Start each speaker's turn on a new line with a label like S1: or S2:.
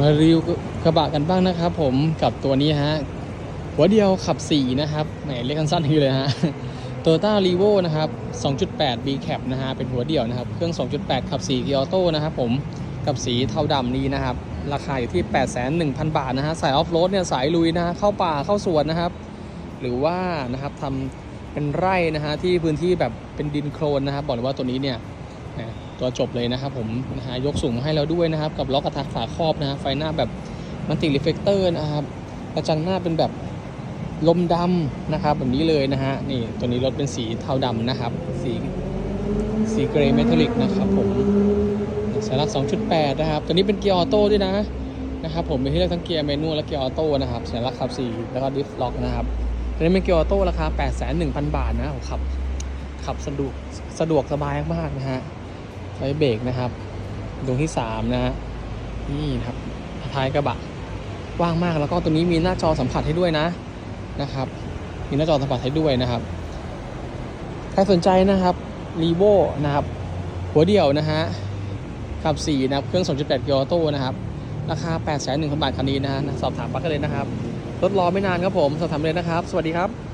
S1: มารีวิวกระบะกันบ้างนะครับ ผมกับตัวนี้ฮะหัวเดียวขับ 4 นะครับแหมเรียกสั้นๆอย่เลยฮะโตโยต้ารีโวนะครับ 2.8 B Cap นะฮะเป็นหัวเดียวนะครับ เครื่อง 2.8 ขับ 4 เกียร์ออโต้นะครับผมกับสีเทาดำนี้นะครับ ราคาอยู่ที่8,100,000 บาทนะฮะสายออฟโรดเนี่ยสายลุยนะฮะเข้าป่าเข้าสวนนะครับ หรือว่านะครับทำเป็นไร่นะฮะที่พื้นที่แบบเป็นดินโคลนนะครับ บอกเลยว่าตัวนี้เนี่ย แหมตัวจบเลยนะครับผมนะฮะยกสูงมาให้เราด้วยนะครับ กับล็อกกระทะฝาครอบนะฮะไฟหน้าแบบมันติรีเฟกเตอร์นะครับกระจังหน้าเป็นแบบลมดำนะครับแบบนี้เลยนะฮะนี่ตัวนี้รถเป็นสีเทาดำนะครับ สีสีเกรย์เมทัลลิกนะครับผมสายลัก2.8 นะครับ ตัวนี้เป็นเกียร์ออโต้ด้วยนะนะครับผมมีให้เลือกทั้งเกียร์เมนูและเกียร์ออโต้นะครับสายลักขับ 4 แล้วก็ดิฟล็อกนะครับตัวนี้เป็นเกียร์ออโต้ราคา 81,000 บาทนะผมขับขับสะดวกสะดวกสบายมากนะฮะ ไฟเบรกนะครับดวงที่3นะฮะนี่ครับท้ายกระบะว้างมากแล้วก็ตัวนี้มีหน้าจอสัมผัสให้ด้วยนะนะครับ มีหน้าจอสัมผัสให้ด้วยนะครับใครสนใจนะครับรีโวนะครับหัวเดี่ยวนะฮะขับ4นะครับเครื่อง 2.8กียร์ออโต้นะครับราคา 8 1 0 0 0 0บาทคันนี้นะฮะสอบถามปักกันเลยนะครับรถรอไม่นานครับผม สอบถามเลยนะครับ สวัสดีครับ